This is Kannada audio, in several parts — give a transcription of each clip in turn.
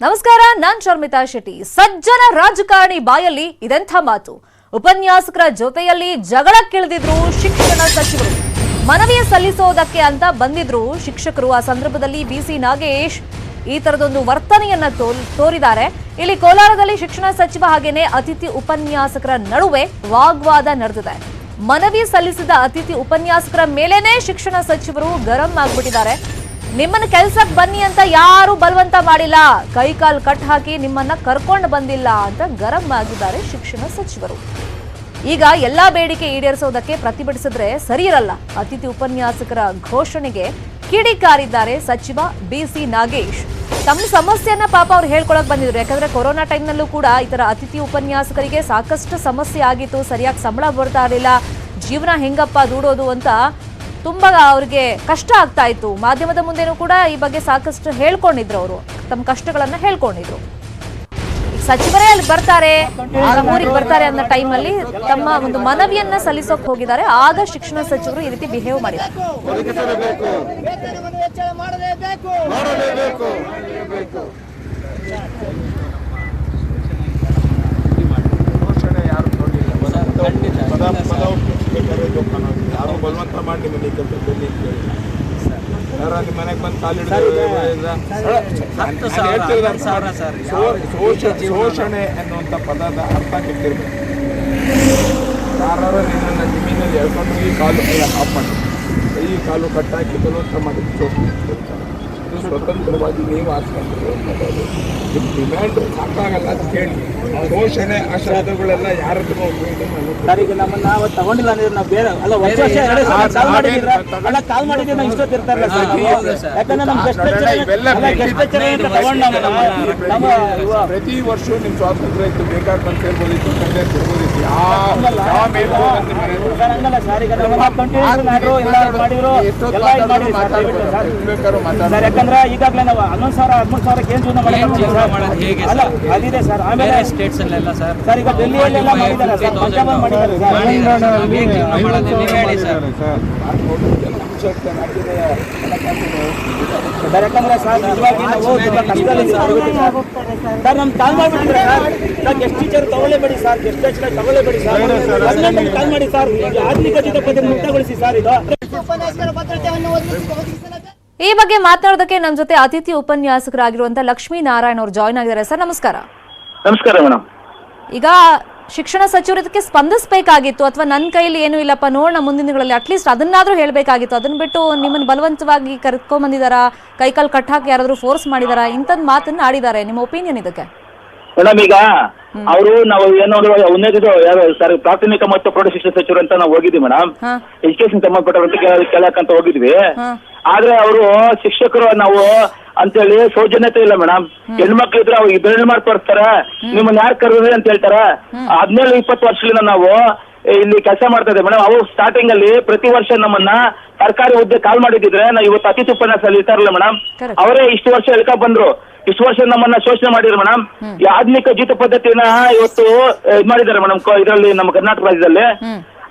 ನಮಸ್ಕಾರ, ನಾನ್ ಶರ್ಮಿತಾ ಶೆಟ್ಟಿ. ಸಜ್ಜನ ರಾಜಕಾರಣಿ ಬಾಯಲ್ಲಿ ಇದೆಂಥ ಮಾತು. ಉಪನ್ಯಾಸಕರ ಜೊತೆಯಲ್ಲಿ ಜಗಳಕ್ಕಿಳಿದಿದ್ರು ಶಿಕ್ಷಣ ಸಚಿವರು. ಮನವಿ ಸಲ್ಲಿಸೋದಕ್ಕೆ ಅಂತ ಬಂದಿದ್ರು ಶಿಕ್ಷಕರು. ಆ ಸಂದರ್ಭದಲ್ಲಿ ಬಿಸಿ ನಾಗೇಶ್ ಈ ತರದೊಂದು ವರ್ತನೆಯನ್ನ ತೋರಿದ್ದಾರೆ. ಇಲ್ಲಿ ಕೋಲಾರದಲ್ಲಿ ಶಿಕ್ಷಣ ಸಚಿವ ಹಾಗೇನೆ ಅತಿಥಿ ಉಪನ್ಯಾಸಕರ ನಡುವೆ ವಾಗ್ವಾದ ನಡೆದಿದೆ. ಮನವಿ ಸಲ್ಲಿಸಿದ ಅತಿಥಿ ಉಪನ್ಯಾಸಕರ ಮೇಲೇನೆ ಶಿಕ್ಷಣ ಸಚಿವರು ಗರಂ ಆಗ್ಬಿಟ್ಟಿದ್ದಾರೆ. ನಿಮ್ಮನ್ನ ಕೆಲ್ಸಕ್ಕೆ ಬನ್ನಿ ಅಂತ ಯಾರು ಬಲವಂತ ಮಾಡಿಲ್ಲ. ಕೈ ಕಾಲ್ ಕಟ್ ಹಾಕಿ ನಿಮ್ಮನ್ನ ಕರ್ಕೊಂಡು ಬಂದಿಲ್ಲ ಅಂತ ಗರಂ ಆಗಿದ್ದಾರೆ ಶಿಕ್ಷಣ ಸಚಿವರು. ಈಗ ಎಲ್ಲಾ ಬೇಡಿಕೆ ಈಡೇರಿಸೋದಕ್ಕೆ ಪ್ರತಿಭಟಿಸಿದ್ರೆ ಸರಿ ಇರಲ್ಲ ಅತಿಥಿ ಉಪನ್ಯಾಸಕರ ಘೋಷಣೆಗೆ ಕಿಡಿಕಾರಿದ್ದಾರೆ ಸಚಿವ ಬಿಸಿ ನಾಗೇಶ್. ತಮ್ಮ ಸಮಸ್ಯೆಯನ್ನ ಪಾಪ ಅವ್ರು ಹೇಳ್ಕೊಳಕ್ ಬಂದಿದ್ರು. ಯಾಕಂದ್ರೆ ಕೊರೋನಾ ಟೈಮ್ನಲ್ಲೂ ಕೂಡ ಈ ಅತಿಥಿ ಉಪನ್ಯಾಸಕರಿಗೆ ಸಾಕಷ್ಟು ಸಮಸ್ಯೆ ಆಗಿತ್ತು. ಸರಿಯಾಗಿ ಸಂಬಳ ಬರ್ತಾ ಇರಲಿಲ್ಲ. ಜೀವನ ಹೆಂಗಪ್ಪ ದೂಡೋದು ಅಂತ ತುಂಬಾ ಅವ್ರಿಗೆ ಕಷ್ಟ ಆಗ್ತಾ ಇತ್ತು. ಮಾಧ್ಯಮದ ಮುಂದೆನೂ ಕೂಡ ಈ ಬಗ್ಗೆ ಸಾಕಷ್ಟು ಹೇಳ್ಕೊಂಡಿದ್ರು ಅವರು. ತಮ್ಮ ಕಷ್ಟಗಳನ್ನ ಹೇಳ್ಕೊಂಡಿದ್ರು. ಸಚಿವರೇ ಅಲ್ಲಿ ಬರ್ತಾರೆ ಊರಿಗೆ ಬರ್ತಾರೆ ಅನ್ನೋ ಟೈಮಲ್ಲಿ ತಮ್ಮ ಒಂದು ಮನವಿಯನ್ನ ಸಲ್ಲಿಸೋಕ್ ಹೋಗಿದ್ದಾರೆ. ಆಗ ಶಿಕ್ಷಣ ಸಚಿವರು ಈ ರೀತಿ ಬಿಹೇವ್ ಮಾಡಿದ್ದಾರೆ ಘೋಷಣೆ ಯಾರು ಕೊಡಲಿಲ್ಲ ಪದ ಪದ ಬೇಕಾದ್ರೆ ಜೋಪಾನ ಯಾರು ಬಲವಂತ ಮಾಡಿ ನಿಮ್ಮ ಮನೆ ಕೆಲಸ ಬೆಲ್ಲಿ ಅಂತ ಹೇಳಿಲ್ಲ ಯಾರ ನಿಮ್ಮ ಮನೆಗೆ ಬಂದು ಶೋಷಣೆ ಅನ್ನುವಂಥ ಪದದ ಅರ್ಥ ಕೆಟ್ಟಿರ್ಬೇಕು ಯಾರು ನಿನ್ನನ್ನು ಜಮೀನಲ್ಲಿ ಎಳ್ಕೊಂಡು ಈ ಕಾಲು ಆಫ್ ಮಾಡಿ. ಈ ಕಾಲು ಕಟ್ಟಾಕಿ ಬಲವಂತ ಮಾಡಿ ಶೋಷಣೆ ಸ್ವತಂತ್ರವಾಗಿ ನೀವು ಆಸ್ಕೊಂಡು ನಿಮ್ಮ ಡಿಮ್ಯಾಂಡ್ ಸಾಕಾಗಲ್ಲ ಅಂತ ಹೇಳಿ ಶೋಷಣೆ ಆ ಶಬ್ದಗಳೆಲ್ಲ ಯಾರದ್ದು ಉಪಯೋಗ ಮಾಡೋದು ಸರ್ ಈಗ ನಮ್ಮನ್ನ ಅವತ್ತು ತಗೊಂಡಿಲ್ಲ ಅಂದ್ರೆ ನಾವು ಬೇರೆ ಅಲ್ಲ ವರ್ಷ ವರ್ಷ ಎರಡು ಸಲ ಕಾಲ್ ಮಾಡಿದ್ರೆ ಅಲ್ಲ ಕಾಲ್ ಮಾಡಿದ್ರೆ ನಾವು ಇಷ್ಟೊತ್ತು ಇರ್ತಾರಲ್ಲ ಸರ್ ನಾವು. ಯಾಕಂದ್ರೆ ನಮ್ಮ ಗೆಸ್ಟ್ ಲೆಕ್ಚರ್ ಅಂತ ತಗೊಂಡು ನಮ್ಮ ನಮ್ಮ ಪ್ರತಿ ವರ್ಷ ನಿಮ್ ಸ್ವಾತಂತ್ರ್ಯ ಇತ್ತು ಬೇಕಾದ ಬಂತ ಸರ್ ಹಂಗಲ್ಲ. ಸರ್. ಈಗ ನಮ್ಮ ಕಂಟಿನ್ಯೂಸ್ ಎಲ್ಲ ಮಾಡಿದ್ರು ಎಲ್ಲ ಇದು ಮಾಡಿ ಸರ್. ಯಾಕಂದ್ರೆ ಈಗಾಗಲೇ ನಾವು ಹನ್ನೊಂದು ಸಾವಿರ ಹದಿಮೂರು ಸಾವಿರ ಏನು ಜೀವನ ಅಲ್ಲ ಅದಿದೆ ಸರ್. ಆಮೇಲೆ ಸ್ಟೇಟ್ಸ್ ಅಲ್ಲೆಲ್ಲ ಸರ್ ಸರ್ ಈಗ ಮಾಡಿದ್ದಾರೆ ಸರ್ ಹೇಳಿ ಯಾಕಂದ್ರೆ ಸರ್ ನಿಜವಾಗಿ ನಾವು ತುಂಬಾ ಕಷ್ಟದಲ್ಲಿದ್ದೀವಿ. ಸರ್ ಇವತ್ತು ಸರ್. ಸರ್ ನಮ್ಗೆ ಕಾಲ್ ಮಾಡಿಬಿಟ್ರೆ ಸರ್ ಸರ್ ಗೆಸ್ಟ್ ಟೀಚರ್ ತಗೊಳ್ಳೇಬೇಡಿ ಸರ್ ಗೆಸ್ಟ್ ಟೀಚರ್ ತಗೊಳ್ಳೇಬೇಡಿ ಸರ್ ಹದಿನೆಂಟು ಕಾಲ್ ಮಾಡಿ ಸರ್ ಆಧುನಿಕ ಜೊತೆ ಮುಕ್ತಗೊಳಿಸಿ ಸರ್ ಇದು. ಈ ಬಗ್ಗೆ ಮಾತನಾಡೋದಕ್ಕೆ ನಮ್ಮ ಜೊತೆ ಅತಿಥಿ ಉಪನ್ಯಾಸಕರಾಗಿರುವಂತಹ ಲಕ್ಷ್ಮೀ ನಾರಾಯಣ್ ಅವರು ಜಾಯ್ನ್ ಆಗಿದ್ದಾರೆ. ಸರ್ ನಮಸ್ಕಾರ. ನಮಸ್ಕಾರ ಮೇಡಮ್. ಈಗ ಶಿಕ್ಷಣ ಸಚಿವರು ಇದಕ್ಕೆ ಸ್ಪಂದಿಸಬೇಕಾಗಿತ್ತು ಅಥವಾ ನನ್ನ ಕೈಲಿ ಏನು ಇಲ್ಲಪ್ಪ ನೋಡೋಣ ಮುಂದಿನ ದಿನಗಳಲ್ಲಿ. ಅಟ್ಲೀಸ್ಟ್ ಅದನ್ನಾದ್ರೂ ಹೇಳಬೇಕಾಗಿತ್ತು. ಅದನ್ನ ಬಿಟ್ಟು ನಿಮ್ಮನ್ನು ಬಲವಂತವಾಗಿ ಕರ್ಕೊಂಬಂದಿದಾರಾ ಕೈಕಾಲು ಕಟ್ ಹಾಕಿ ಯಾರಾದ್ರೂ ಫೋರ್ಸ್ ಮಾಡಿದಾರ? ಇಂಥದ್ ಮಾತನ್ನ ಆಡಿದ್ದಾರೆ. ನಿಮ್ಮ ಒಪಿನಿಯನ್ ಇದಕ್ಕೆ? ಮೇಡಮ್ ಈಗ ಅವರು ನಾವು ಏನೋ ಉನ್ನತ ಯಾರು ಸರ್ ಪ್ರಾಥಮಿಕ ಮತ್ತು ಪ್ರೌಢಶಿಕ್ಷಣ ಸಚಿವರು ಅಂತ ನಾವು ಹೋಗಿದ್ವಿ ಮೇಡಮ್. ಎಜುಕೇಶನ್ ಸಂಬಂಧಪಟ್ಟಂತ ಕೇಳಕ್ಕಂತ ಹೋಗಿದ್ವಿ. ಆದ್ರೆ ಅವರು ಶಿಕ್ಷಕರು ನಾವು ಅಂತೇಳಿ ಸೌಜನ್ಯತೆ ಇಲ್ಲ ಮೇಡಮ್. ಹೆಣ್ಮಕ್ಳು ಇದ್ರೆ ಅವ್ರಿಗೆ ಬೆರಳು ಮಾಡ್ಕೊಡ್ತಾರ ನಿಮ್ಮನ್ನ ಯಾರು ಕರೆದ್ರಿ ಅಂತ ಹೇಳ್ತಾರ. ಹದಿನೇಳು ಇಪ್ಪತ್ತು ವರ್ಷದಿಂದ ನಾವು ಇಲ್ಲಿ ಕೆಲಸ ಮಾಡ್ತಾ ಇದ್ದೇವೆ. ಮೇಡಮ್ ಅವ್ರು ಸ್ಟಾರ್ಟಿಂಗ್ ಅಲ್ಲಿ ಪ್ರತಿ ವರ್ಷ ನಮ್ಮನ್ನ ಸರ್ಕಾರಿ ಹುದ್ದೆ ಕಾಲ್ ಮಾಡಿದ್ರೆ ನಾವು ಇವತ್ತು ಅತಿಥಿ ಉಪನ್ಯಾಸ ಇರ್ತಾರಲ್ಲ ಮೇಡಮ್. ಅವರೇ ಇಷ್ಟು ವರ್ಷ ಎಳ್ಕ ಬಂದ್ರು. ಇಷ್ಟು ವರ್ಷ ನಮ್ಮನ್ನ ಶೋಷಣೆ ಮಾಡಿದ್ರು ಮೇಡಮ್. ಈ ಆಧುನಿಕ ಜೀತ ಪದ್ಧತಿನ ಇವತ್ತು ಇದ್ ಮಾಡಿದ್ದಾರೆ ಮೇಡಮ್ ಇದರಲ್ಲಿ ನಮ್ಮ ಕರ್ನಾಟಕ ರಾಜ್ಯದಲ್ಲಿ.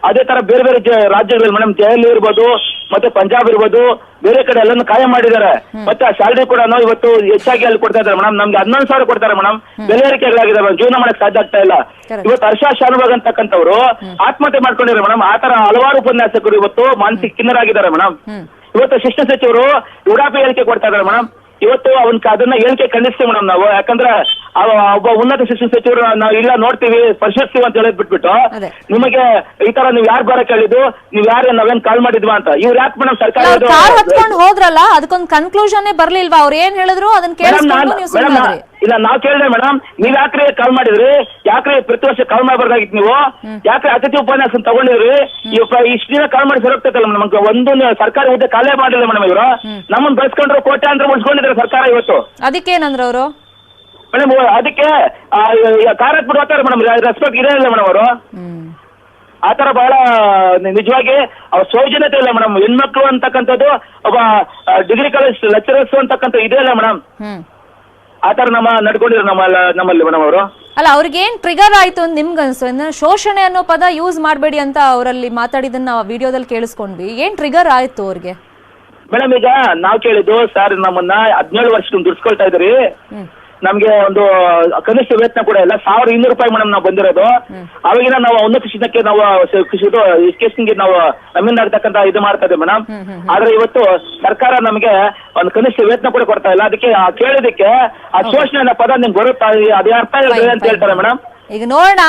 ಅದೇ ತರ ಬೇರೆ ಬೇರೆ ರಾಜ್ಯಗಳಲ್ಲಿ ಮೇಡಮ್ ದೆಹಲಿ ಇರ್ಬೋದು ಮತ್ತೆ ಪಂಜಾಬ್ ಇರ್ಬೋದು ಬೇರೆ ಕಡೆ ಎಲ್ಲಾನು ಕಾಯಂ ಮಾಡಿದ್ದಾರೆ. ಮತ್ತೆ ಆ ಸ್ಯಾಲರಿ ಕೂಡ ಇವತ್ತು ಹೆಚ್ಚಾಗಿ ಅಲ್ಲಿ ಕೊಡ್ತಾ ಇದ್ದಾರೆ ಮೇಡಮ್ ನಮ್ಗೆ ಹನ್ನೊಂದು ಸಾವಿರ ಕೊಡ್ತಾರೆ ಮೇಡಮ್ ಬೆಲೆ ಏರಿಕೆಗಳಾಗಿದೆ ಮೇಡಮ್ ಜೀವನ ಮಾಡಕ್ ಸಾಧ್ಯ ಆಗ್ತಾ ಇಲ್ಲ. ಇವತ್ತು ಹರ್ಷ ಶಾನುಭಾಗ್ ಅಂತಕ್ಕಂಥವ್ರು ಆತ್ಮಹತ್ಯೆ ಮಾಡ್ಕೊಂಡಿದ್ದಾರೆ ಮೇಡಮ್ ಆತರ ತರ ಹಲವಾರು ಉಪನ್ಯಾಸಕರು ಇವತ್ತು ಮಾನಸಿಕ ಖಿನ್ನರಾಗಿದ್ದಾರೆ ಮೇಡಮ್ ಇವತ್ತು ಶಿಕ್ಷಣ ಸಚಿವರು ಉಡಾಪಿ ಹೇಳಿಕೆ ಕೊಡ್ತಾ ಇದ್ದಾರೆ ಮೇಡಮ್ ಇವತ್ತು ಅವನ್ ಅದನ್ನ ಹೇಳಿಕೆ ಖಂಡಿಸ್ತೀವಿ ಮೇಡಮ್ ನಾವು. ಯಾಕಂದ್ರೆ ಒಬ್ಬ ಉನ್ನತ ಶಿಕ್ಷಣ ಸಚಿವರು ನಾವು ಇಲ್ಲ ನೋಡ್ತೀವಿ ಪರಿಶೀಲಿಸ್ತೀವಿ ಅಂತ ಹೇಳಿ ಬಿಟ್ಬಿಟ್ಟು ನಿಮಗೆ ಈ ತರ ನೀವ್ ಯಾರು ಬರಕ್ ಹೇಳಿದ್ದು ನೀವ್ ಯಾರು ನಾವೇನ್ ಕಾಲ್ ಮಾಡಿದ್ವಾ ಅಂತ. ಇವ್ರು ಯಾಕೆ ಮೇಡಮ್ ಸರ್ಕಾರ ಕಾರ್ ಹತ್ಕೊಂಡು ಹೋದ್ರಲ್ಲ ಅದಕ್ಕೊಂದು ಕನ್ಕ್ಲೂಷನ್ ಬರ್ಲಿಲ್ವಾ? ಅವ್ರು ಏನ್ ಹೇಳಿದ್ರು ಅದನ್ನ ಕೇಳಿ ಕೇಳಿಸ್ಕೊಂಡು ನೀವು ಇಲ್ಲ ನಾವ್ ಕೇಳಿದೆ ಮೇಡಮ್ ನೀವ್ ಯಾಕ್ರಿ ಕಾಲ್ ಮಾಡಿದ್ರಿ? ಯಾಕ್ರಿ ಪ್ರತಿ ವರ್ಷ ಕಾಲ್ ಮಾಡಬಾರ್ದಾಗಿತ್ತು ನೀವು? ಯಾಕ್ರಿ ಅತಿಥಿ ಉಪನ್ಯಾಸ ತಗೊಂಡಿದ್ರಿ? ಇವಾಗ ಇಷ್ಟ ದಿನ ಕಾಲ್ ಮಾಡಿ ಸರೋಗ್ತೈತಲ್ಲ ನಮ್ಗೆ ಒಂದು ಸರ್ಕಾರ ಹುದ್ದೆ ಕಾಲೇ ಮಾಡಿಲ್ಲ ಮೇಡಮ್ ಇವರು. ನಮ್ಮನ್ನ ಬಳಸ್ಕೊಂಡ್ರು ಕೋಟೆ ಅಂದ್ರೆ ಉಳಿಸ್ಕೊಂಡಿದ್ದಾರೆ ಸರ್ಕಾರ ಇವತ್ತು. ಅದಕ್ಕೇನಂದ್ರ ಅವರು? ಮೇಡಮ್ ಅದಕ್ಕೆ ಕಾರ್ ಹಾಕ್ಬಿಟ್ಟು ಹೋಗ್ತಾರೆ ಮೇಡಮ್ ರೆಸ್ಪೆಕ್ಟ್ ಇದೇ ಇಲ್ಲ ಮೇಡಮ್ ಅವರು. ಆತರ ಆ ತರ ಬಹಳ ನಿಜವಾಗಿ ಅವ್ರ ಸೌಜನ್ಯತೆ ಇಲ್ಲ ಮೇಡಮ್. ಹೆಣ್ಮಕ್ಳು ಅಂತಕ್ಕಂಥದ್ದು ಒಬ್ಬ ಡಿಗ್ರಿ ಕಾಲೇಜ್ ಲೆಕ್ಚರರ್ಸ್ ಅಂತಕ್ಕಂಥ ಇದೇ ಇಲ್ಲ ಮೇಡಮ್. ಆ ತರ ನಮ್ಮ ನಡ್ಕೊಂಡಿರೋ ನಮ್ಮ ನಮ್ಮಲ್ಲಿ ಮೇಡಮ್ ಅವರು. ಅಲ್ಲ ಅವ್ರಿಗೇನ್ ಟ್ರಿಗರ್ ಆಯ್ತು ಅಂತ ನಿಮ್ಗೆ ಅನ್ಸು? ಶೋಷಣೆ ಅನ್ನೋ ಪದ ಯೂಸ್ ಮಾಡಬೇಡಿ ಅಂತ ಅವರಲ್ಲಿ ಮಾತಾಡಿದನ್ನ ನಾವು ವಿಡಿಯೋದಲ್ಲಿ ಕೇಳಿಸ್ಕೊಂಡ್ವಿ. ಏನ್ ಟ್ರಿಗರ್ ಆಯ್ತು ಅವ್ರಿಗೆ? ಮೇಡಮ್ ಈಗ ನಾವ್ ಕೇಳಿದ್ದು ಸರ್ ನಮ್ಮನ್ನ ಹದಿನೇಳು ವರ್ಷದಿಂದ ದುಡ್ಸ್ಕೊಳ್ತಾ ಇದ್ರಿ ನಮ್ಗೆ ಒಂದು ಕನಿಷ್ಠ ವೇತನ ಕೂಡ ಇಲ್ಲ. ಸಾವಿರ ಇನ್ನೂರು ರೂಪಾಯಿ ಮೇಡಮ್ ನಾವು ಬಂದಿರೋದು. ಅವಾಗಿನ ನಾವು ಉನ್ನತ ಶಿಕ್ಷಣಕ್ಕೆ ನಾವು ಕೃಷಿ ಎಜುಕೇಶನ್ಗೆ ನಾವು ನಮ್ಮಿಂದ ಆಗ್ತಕ್ಕಂತ ಇದು ಮಾಡ್ತಾ ಇದ್ದೇವೆ ಮೇಡಮ್ ಆದ್ರೆ ಇವತ್ತು ಸರ್ಕಾರ ನಮಗೆ ಒಂದು ಕನಿಷ್ಠ ವೇತನ ಕೂಡ ಕೊಡ್ತಾ ಇಲ್ಲ. ಅದಕ್ಕೆ ಕೇಳಿದಕ್ಕೆ ಆ ಶೋಷಣೆ ಅನ್ನೋ ಪದ ನಿಮ್ಗೆ ಬರುತ್ತಾ? ಅದೇ ಅರ್ಥ ಇಲ್ಲ ಅಂತ ಹೇಳ್ತಾರೆ ಮೇಡಮ್ ಈಗ ನೋಡೋಣ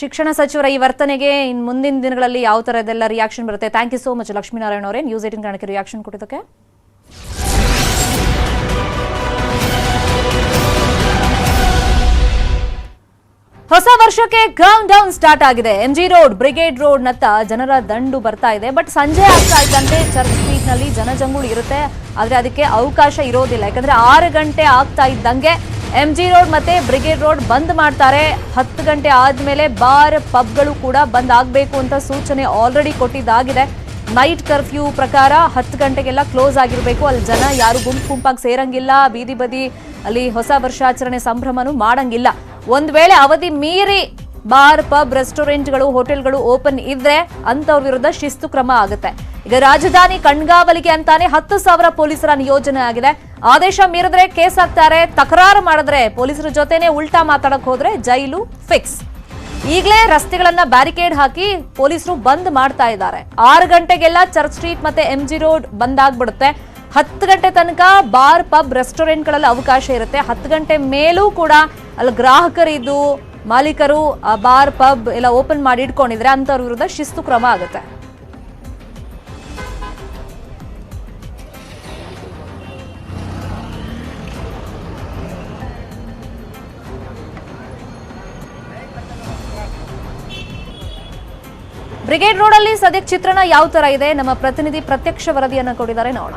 ಶಿಕ್ಷಣ ಸಚಿವರ ಈ ವರ್ತನೆಗೆ ಇನ್ ಮುಂದಿನ ದಿನಗಳಲ್ಲಿ ಯಾವ ತರದೆಲ್ಲ ರಿಯಾಕ್ಷನ್ ಬರುತ್ತೆ? Thank you so much Lakshminarayana ಅವರೇ. ನ್ಯೂಸ್ ಏಟಿನ್ ಕನ್ನಡಕ್ಕೆ ರಿಯಾಕ್ಷನ್ ಕೊಟ್ಟಿದ್ದಕ್ಕೆ. ಹೊಸ ವರ್ಷಕ್ಕೆ ಕೌಂಟ್ ಡೌನ್ ಸ್ಟಾರ್ಟ್ ಆಗಿದೆ ಎಂಜಿ ರೋಡ್ ಬ್ರಿಗೇಡ್ ರೋಡ್ ನತ್ತ ಜನರ ದಂಡು ಬರ್ತಾ ಇದೆ. ಬಟ್ ಸಂಜೆ ಆಗ್ತಾ ಇದ್ದಂತೆ ಚರ್ಚ್ ಸ್ಟ್ರೀಟ್ನಲ್ಲಿ ಜನಜಂಗುಳಿ ಇರುತ್ತೆ. ಆದ್ರೆ ಅದಕ್ಕೆ ಅವಕಾಶ ಇರೋದಿಲ್ಲ. ಯಾಕಂದ್ರೆ ಆರು ಗಂಟೆ ಆಗ್ತಾ ಇದ್ದಂಗೆ ಎಂಜಿ ರೋಡ್ ಮತ್ತೆ ಬ್ರಿಗೇಡ್ ರೋಡ್ ಬಂದ್ ಮಾಡ್ತಾರೆ. ಹತ್ತು ಗಂಟೆ ಆದ್ಮೇಲೆ ಬಾರ್ ಪಬ್ಗಳು ಕೂಡ ಬಂದ್ ಆಗ್ಬೇಕು ಅಂತ ಸೂಚನೆ ಆಲ್ರೆಡಿ ಕೊಟ್ಟಿದ್ದಾಗಿದೆ. ನೈಟ್ ಕರ್ಫ್ಯೂ ಪ್ರಕಾರ ಹತ್ತು ಗಂಟೆಗೆಲ್ಲ ಕ್ಲೋಸ್ ಆಗಿರಬೇಕು. ಅಲ್ಲಿ ಜನ ಯಾರು ಗುಂಪು ಗುಂಪಾಗಿ ಸೇರಂಗಿಲ್ಲ. ಬೀದಿ ಬದಿ ಅಲ್ಲಿ ಹೊಸ ವರ್ಷಾಚರಣೆ ಸಂಭ್ರಮನೂ ಮಾಡಂಗಿಲ್ಲ. ಒಂದ್ ವೇಳೆ ಅವಧಿ ಮೀರಿ ಬಾರ್ ಪಬ್ ರೆಸ್ಟೋರೆಂಟ್ಗಳು ಹೋಟೆಲ್ಗಳು ಓಪನ್ ಇದ್ರೆ ಅಂತವ್ರ ವಿರುದ್ಧ ಶಿಸ್ತು ಕ್ರಮ ಆಗುತ್ತೆ. ಈಗ ರಾಜಧಾನಿ ಕಣ್ಗಾವಲಿಗೆ ಅಂತಾನೆ ಹತ್ತು ಸಾವಿರ ಪೊಲೀಸರ ನಿಯೋಜನೆ ಆಗಿದೆ. ಆದೇಶ ಮೀರಿದ್ರೆ ಕೇಸ್ ಹಾಕ್ತಾರೆ, ತಕರಾರು ಮಾಡಿದ್ರೆ ಪೊಲೀಸರ ಜೊತೆನೆ ಉಲ್ಟಾ ಮಾತಾಡಕ್ ಹೋದ್ರೆ ಜೈಲು ಫಿಕ್ಸ್. ಈಗಲೇ ರಸ್ತೆಗಳನ್ನ ಬ್ಯಾರಿಕೇಡ್ ಹಾಕಿ ಪೊಲೀಸರು ಬಂದ್ ಮಾಡ್ತಾ ಇದ್ದಾರೆ. ಆರು ಗಂಟೆಗೆಲ್ಲ ಚರ್ಚ್ ಸ್ಟ್ರೀಟ್ ಮತ್ತೆ ಎಂ ಜಿ ರೋಡ್ ಬಂದ್ ಆಗ್ಬಿಡುತ್ತೆ. ಹತ್ತು ಗಂಟೆ ತನಕ ಬಾರ್, ಪಬ್, ರೆಸ್ಟೋರೆಂಟ್ಗಳಲ್ಲಿ ಅವಕಾಶ ಇರುತ್ತೆ. ಹತ್ತು ಗಂಟೆ ಮೇಲೂ ಕೂಡ ಅಲ್ಲಿ ಗ್ರಾಹಕರಿದ್ದು, ಮಾಲೀಕರು ಬಾರ್, ಪಬ್ ಎಲ್ಲ ಓಪನ್ ಮಾಡಿ ಇಟ್ಕೊಂಡಿದ್ರೆ ಅಂಥವ್ರ ವಿರುದ್ಧ ಶಿಸ್ತು ಕ್ರಮ ಆಗುತ್ತೆ. ಬ್ರಿಗೇಡ್ ರೋಡ್ ಅಲ್ಲಿ ಸದ್ಯಕ್ಕೆ ಚಿತ್ರಣ ಯಾವ ತರ ಇದೆ? ನಮ್ಮ ಪ್ರತಿನಿಧಿ ಪ್ರತ್ಯಕ್ಷ ವರದಿಯನ್ನು ಕೊಟ್ಟಿದ್ದಾರೆ. ನೋಡೋಣ.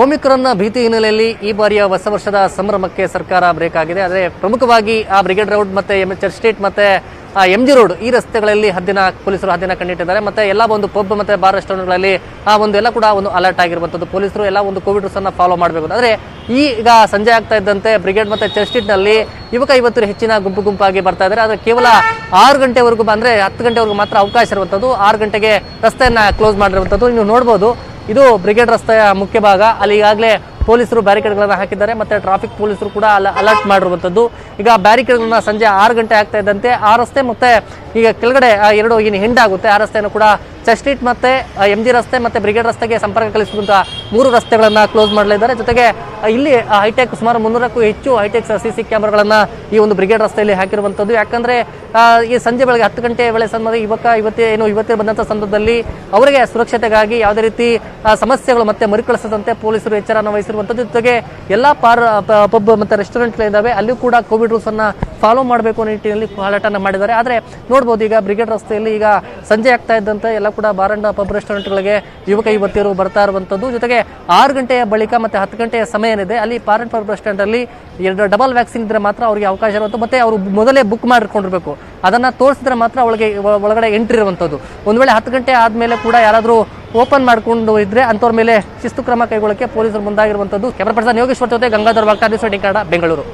ಓಮಿಕ್ರಾನ್ನ ಭೀತಿ ಹಿನ್ನೆಲೆಯಲ್ಲಿ ಈ ಬಾರಿಯ ಹೊಸ ವರ್ಷದ ಸಂಭ್ರಮಕ್ಕೆ ಸರ್ಕಾರ ಬ್ರೇಕ್ ಆಗಿದೆ. ಆದರೆ ಪ್ರಮುಖವಾಗಿ ಆ ಬ್ರಿಗೇಡ್ ರೋಡ್ ಮತ್ತು ಎಂ ಚರ್ಚ್ ಸ್ಟ್ರೀಟ್ ಮತ್ತು ಎಂ ಜಿ ರೋಡ್ ಈ ರಸ್ತೆಗಳಲ್ಲಿ ಹದ್ದಿನ, ಪೊಲೀಸರು ಹದ್ದಿನ ಕಂಡಿಟ್ಟಿದ್ದಾರೆ. ಮತ್ತೆ ಎಲ್ಲ ಒಂದು ಪಬ್ ಮತ್ತು ಬಾರ್ ರೆಸ್ಟೋರೆಂಟ್ಗಳಲ್ಲಿ ಆ ಒಂದು ಎಲ್ಲ ಕೂಡ ಒಂದು ಅಲರ್ಟ್ ಆಗಿರುವಂಥದ್ದು. ಪೊಲೀಸರು ಎಲ್ಲ ಒಂದು ಕೋವಿಡ್ ರೂಲ್ಸ್ ಅನ್ನ ಫಾಲೋ ಮಾಡಬೇಕು. ಆದರೆ ಈಗ ಸಂಜೆ ಆಗ್ತಾ ಇದ್ದಂತೆ ಬ್ರಿಗೇಡ್ ಮತ್ತು ಚರ್ಚ್ ಯುವಕ ಇವತ್ತು ಹೆಚ್ಚಿನ ಗುಂಪು ಗುಂಪಾಗಿ ಬರ್ತಾ ಇದ್ದಾರೆ. ಆದರೆ ಕೇವಲ ಆರು ಗಂಟೆವರೆಗೂ ಬಂದರೆ ಹತ್ತು ಗಂಟೆವರೆಗೂ ಮಾತ್ರ ಅವಕಾಶ ಇರುವಂಥದ್ದು. ಆರು ಗಂಟೆಗೆ ರಸ್ತೆಯನ್ನು ಕ್ಲೋಸ್ ಮಾಡಿರುವಂಥದ್ದು. ನೀವು ನೋಡ್ಬೋದು ಇದು ಬ್ರಿಗೇಡ್ ರಸ್ತೆಯ ಮುಖ್ಯ ಭಾಗ. ಅಲ್ಲಿ ಈಗಾಗಲೇ ಪೊಲೀಸರು ಬ್ಯಾರಿಕೇಡ್ಗಳನ್ನು ಹಾಕಿದ್ದಾರೆ ಮತ್ತೆ ಟ್ರಾಫಿಕ್ ಪೊಲೀಸರು ಕೂಡ ಅಲ್ಲಿ ಅಲರ್ಟ್ ಮಾಡಿರುವಂಥದ್ದು ಈಗ ಬ್ಯಾರಿಕೇಡ್ಗಳನ್ನ ಸಂಜೆ ಆರು ಗಂಟೆ ಆಗ್ತಾ ಇದ್ದಂತೆ ಆ ರಸ್ತೆ ಮತ್ತೆ ಈಗ ಕೆಳಗಡೆ ಎರಡು ಏನು ಹಿಂಡಾಗುತ್ತೆ. ಆ ರಸ್ತೆಯನ್ನು ಕೂಡ ಚರ್ಚ್ ಸ್ಟ್ರೀಟ್ ಮತ್ತೆ ಎಂ ಜಿ ರಸ್ತೆ ಮತ್ತೆ ಬ್ರಿಗೇಡ್ ರಸ್ತೆಗೆ ಸಂಪರ್ಕ ಕಲಿಸುವಂಥ ಮೂರು ರಸ್ತೆಗಳನ್ನ ಕ್ಲೋಸ್ ಮಾಡಲಿದ್ದಾರೆ. ಜೊತೆಗೆ ಇಲ್ಲಿ ಹೈಟೆಕ್ ಸುಮಾರು ಮುನ್ನೂರಕ್ಕೂ ಹೆಚ್ಚು ಹೈಟೆಕ್ ಸಿ ಸಿ ಕ್ಯಾಮರಾಗಳನ್ನ ಈ ಒಂದು ಬ್ರಿಗೇಡ್ ರಸ್ತೆಯಲ್ಲಿ ಹಾಕಿರುವಂಥದ್ದು. ಯಾಕಂದ್ರೆ ಈ ಸಂಜೆ ಬೆಳಗ್ಗೆ ಹತ್ತು ಗಂಟೆ ವೇಳೆ ಸಂಬಂಧ, ಯುವಕ ಇವತ್ತೇ ಏನು ಇವತ್ತೇ ಬಂದಂಥ ಸಂದರ್ಭದಲ್ಲಿ ಅವರಿಗೆ ಸುರಕ್ಷತೆಗಾಗಿ ಯಾವುದೇ ರೀತಿ ಸಮಸ್ಯೆಗಳು ಮತ್ತೆ ಮರುಕಳಿಸದಂತೆ ಪೊಲೀಸರು ಎಚ್ಚರವನ್ನು ವಹಿಸಿರುವಂಥದ್ದು. ಜೊತೆಗೆ ಎಲ್ಲ ಪಾರ್ ಪಬ್ ಮತ್ತೆ ರೆಸ್ಟೋರೆಂಟ್ಗಳಿದ್ದಾವೆ ಅಲ್ಲಿಯೂ ಕೂಡ ಕೋವಿಡ್ ರೂಲ್ಸ್ ಅನ್ನ ಫಾಲೋ ಮಾಡಬೇಕು ಅನ್ನೋ ನಿಟ್ಟಿನಲ್ಲಿ ಹಾಲಾಟನ ಮಾಡಿದ್ದಾರೆ. ಆದರೆ ನೋಡಬಹುದು ಈಗ ಬ್ರಿಗೇಡ್ ರಸ್ತೆಯಲ್ಲಿ ಈಗ ಸಂಜೆ ಆಗ್ತಾ ಇದ್ದಂತೆ ಎಲ್ಲ ಕೂಡ ಬಾರಣ್ಣ ಪಬ್ ರೆಸ್ಟೋರೆಂಟ್ಗಳಿಗೆ ಯುವಕ ಯುವತಿಯರು ಬರ್ತಾ ಇರುವಂಥದ್ದು ಜೊತೆಗೆ ಆರು ಗಂಟೆಯ ಬಳಿಕ ಮತ್ತೆ ಹತ್ತು ಗಂಟೆಯ ಸಮಯ ಏನಿದೆ, ಅಲ್ಲಿ ಪಾರಣ್ ಪಬ್ ರೆಸ್ಟೋರೆಂಟ್ ಅಲ್ಲಿ ಎರಡು ಡಬಲ್ ವ್ಯಾಕ್ಸಿನ್ ಇದ್ದರೆ ಮಾತ್ರ ಅವರಿಗೆ ಅವಕಾಶ ಇರುವಂಥ ಮತ್ತೆ ಅವರು ಮೊದಲೇ ಬುಕ್ ಮಾಡಿಕೊಂಡಿರ್ಬೇಕು ಅದನ್ನ ತೋರಿಸಿದ್ರೆ ಮಾತ್ರ ಒಳಗೆ ಒಳಗಡೆ ಎಂಟ್ರಿ ಇರುವಂಥದ್ದು ಒಂದು ವೇಳೆ ಹತ್ತು ಗಂಟೆ ಆದಮೇಲೆ ಕೂಡ ಯಾರಾದರೂ ಓಪನ್ ಮಾಡಿಕೊಂಡು ಇದ್ದರೆ ಅಂಥವ್ರ ಮೇಲೆ ಶಿಸ್ತು ಕ್ರಮ ಕೈಗೊಳ್ಳಕ್ಕೆ ಪೊಲೀಸರು ಮುಂದಾಗಿರುವಂಥದ್ದು ಕ್ಯಾಮರಾ ಪರ್ಸನ್ ಯೋಗೇಶ್ವರ್ ಜೊತೆ ಗಂಗಾಧರ್ ವಾಗ್ತಾ ನ್ಯೂಸ್ ಕನ್ನಡ, ಬೆಂಗಳೂರು.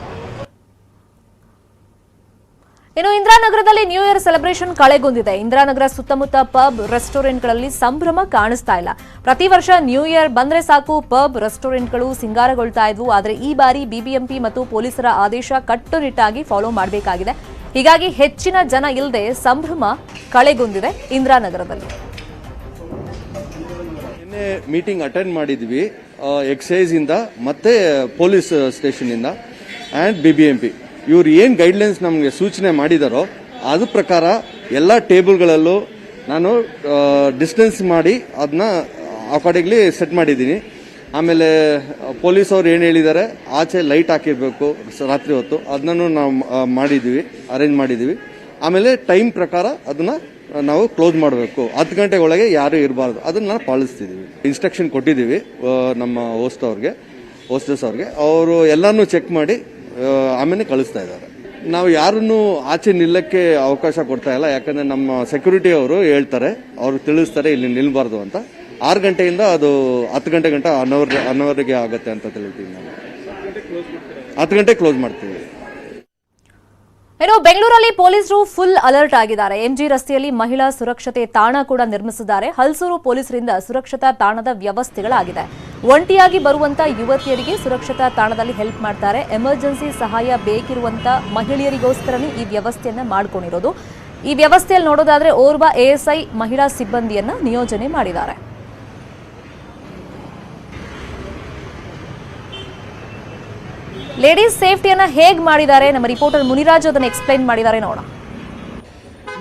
ಇನ್ನು ಇಂದಿರಾನಗರದಲ್ಲಿ ನ್ಯೂ ಇಯರ್ ಸೆಲೆಬ್ರೇಷನ್ ಕಳೆಗುಂದಿದೆ ಇಂದಿರಾನಗರ ಸುತ್ತಮುತ್ತ ಪಬ್ ರೆಸ್ಟೋರೆಂಟ್ಗಳಲ್ಲಿ ಸಂಭ್ರಮ ಕಾಣಿಸ್ತಾ ಇಲ್ಲ. ಪ್ರತಿ ವರ್ಷ ನ್ಯೂ ಇಯರ್ ಬಂದ್ರೆ ಸಾಕು, ಪಬ್ ರೆಸ್ಟೋರೆಂಟ್ಗಳು ಸಿಂಗಾರಗೊಳ್ತಾ ಇದ್ವು. ಆದರೆ ಈ ಬಾರಿ ಬಿಬಿಎಂಪಿ ಮತ್ತು ಪೊಲೀಸರ ಆದೇಶ ಕಟ್ಟುನಿಟ್ಟಾಗಿ ಫಾಲೋ ಮಾಡಬೇಕಾಗಿದೆ. ಹೀಗಾಗಿ ಹೆಚ್ಚಿನ ಜನ ಇಲ್ಲದೆ ಸಂಭ್ರಮ ಕಳೆಗುಂದಿದೆ ಇಂದಿರಾನಗರದಲ್ಲಿ. ನಿನ್ನೆ ಮೀಟಿಂಗ್ ಅಟೆಂಡ್ ಮಾಡಿದ್ವಿ ಎಕ್ಸೈಸ್ ಇಂದ ಮತ್ತೆ ಪೊಲೀಸ್ ಸ್ಟೇಷನ್ ಇಂದ ಅಂಡ್ ಬಿಬಿಎಂಪಿ ಇವ್ರು ಏನು ಗೈಡ್ಲೈನ್ಸ್ ನಮಗೆ ಸೂಚನೆ ಮಾಡಿದಾರೋ ಅದ್ರ ಪ್ರಕಾರ ಎಲ್ಲ ಟೇಬಲ್ಗಳಲ್ಲೂ ನಾನು ಡಿಸ್ಟೆನ್ಸ್ ಮಾಡಿ ಅದನ್ನ ಅಕಾರ್ಡಿಂಗ್ಲಿ ಸೆಟ್ ಮಾಡಿದ್ದೀನಿ. ಆಮೇಲೆ ಪೊಲೀಸ್ ಅವ್ರು ಏನು ಹೇಳಿದ್ದಾರೆ ಆಚೆ ಲೈಟ್ ಹಾಕಿರಬೇಕು ರಾತ್ರಿ ಹೊತ್ತು. ಅದನ್ನು ನಾವು ಮಾಡಿದ್ದೀವಿ ಅರೇಂಜ್ ಮಾಡಿದ್ದೀವಿ ಆಮೇಲೆ ಟೈಮ್ ಪ್ರಕಾರ ಅದನ್ನು ನಾವು ಕ್ಲೋಸ್ ಮಾಡಬೇಕು. ಹತ್ತು ಗಂಟೆ ಒಳಗೆ ಯಾರೂ ಇರಬಾರ್ದು. ಅದನ್ನು ನಾನು ಪಾಲಿಸ್ತಿದ್ದೀವಿ ಇನ್ಸ್ಟ್ರಕ್ಷನ್ ಕೊಟ್ಟಿದ್ದೀವಿ ನಮ್ಮ ಹೋಸ್ಟ್ ಅವ್ರಿಗೆ ಹೋಸ್ಟೆಸ್ ಅವ್ರಿಗೆ. ಅವರು ಎಲ್ಲನೂ ಚೆಕ್ ಮಾಡಿ ಆಮೇಲೆ ಕಳಿಸ್ತಾ ಇದ್ದಾರೆ. ನಾವು ಯಾರನ್ನು ಆಚೆ ನಿಲ್ಲಕ್ಕೆ ಅವಕಾಶ ಕೊಡ್ತಾ ಇಲ್ಲ. ಯಾಕಂದ್ರೆ ನಮ್ಮ ಸೆಕ್ಯೂರಿಟಿ ಅವರು ಹೇಳ್ತಾರೆ, ಅವರು ತಿಳಿಸ್ತಾರೆ ಇಲ್ಲಿ ನಿಲ್ಬಾರ್ದು ಅಂತ. ಆರು ಗಂಟೆಯಿಂದ ಅದು ಹತ್ತು ಗಂಟೆ ಗಂಟ ಅನವರ್ ಅನವರ್ಗೆ ಆಗುತ್ತೆ ಅಂತ ತಿಳಿತೀವಿ ನಾವು. ಹತ್ತು ಗಂಟೆ ಕ್ಲೋಸ್ ಮಾಡ್ತೀವಿ ಇನ್ನು ಬೆಂಗಳೂರಲ್ಲಿ ಪೊಲೀಸರು ಫುಲ್ ಅಲರ್ಟ್ ಆಗಿದ್ದಾರೆ. ಎಂಜಿ ರಸ್ತೆಯಲ್ಲಿ ಮಹಿಳಾ ಸುರಕ್ಷತೆ ತಾಣ ಕೂಡ ನಿರ್ಮಿಸಿದ್ದಾರೆ. ಹಲ್ಸೂರು ಪೊಲೀಸರಿಂದ ಸುರಕ್ಷತಾ ತಾಣದ ವ್ಯವಸ್ಥೆಗಳಾಗಿದೆ. ಒಂಟಿಯಾಗಿ ಬರುವಂತ ಯುವತಿಯರಿಗೆ ಸುರಕ್ಷತಾ ತಾಣದಲ್ಲಿ ಹೆಲ್ಪ್ ಮಾಡ್ತಾರೆ. ಎಮರ್ಜೆನ್ಸಿ ಸಹಾಯ ಬೇಕಿರುವಂತ ಮಹಿಳೆಯರಿಗೋಸ್ಕರನೇ ಈ ವ್ಯವಸ್ಥೆಯನ್ನ ಮಾಡ್ಕೊಂಡಿರೋದು. ಈ ವ್ಯವಸ್ಥೆಯಲ್ಲಿ ನೋಡೋದಾದ್ರೆ ಓರ್ವ ಎಎಸ್ಐ ಮಹಿಳಾ ಸಿಬ್ಬಂದಿಯನ್ನ ನಿಯೋಜನೆ ಮಾಡಿದ್ದಾರೆ. ಲೇಡೀಸ್ ಸೇಫ್ಟಿಯನ್ನ ಹೇಗೆ ಮಾಡಿದ್ದಾರೆ? ನಮ್ಮ ರಿಪೋರ್ಟರ್ ಮುನಿರಾಜ್ ಅದನ್ನ ಎಕ್ಸ್ಪ್ಲೈನ್ ಮಾಡಿದ್ದಾರೆ ನೋಡೋಣ.